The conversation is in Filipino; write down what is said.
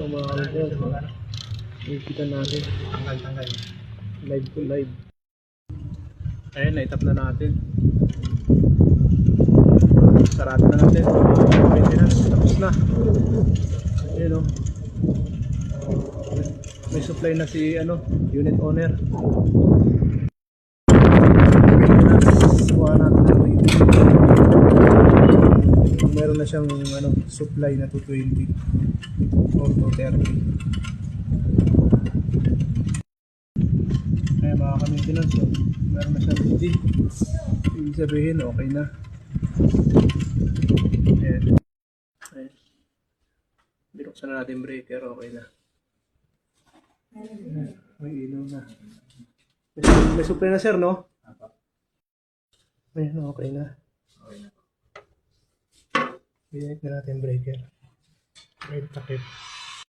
So mga kapatid, Nakikita natin. Tanggal, tanggal. Live to live. Ayan, na-tap na natin. Sarado na natin. Maintenance, tapos na. Ayan o. May supply na si ano, unit owner. Maintenance, kuha natin ng reading. Meron na siyang ano, supply na 220 or 230. Kaya mga ka-maintenance, so, meron na siyang ready. Ibig sabihin, okay na. Ayan. Ayan. Binuksan na natin breaker, okay na. Ayan. May ilaw na. May, may supply na sir, no? Ayan, okay na. Binalik na natin breaker. Right takip.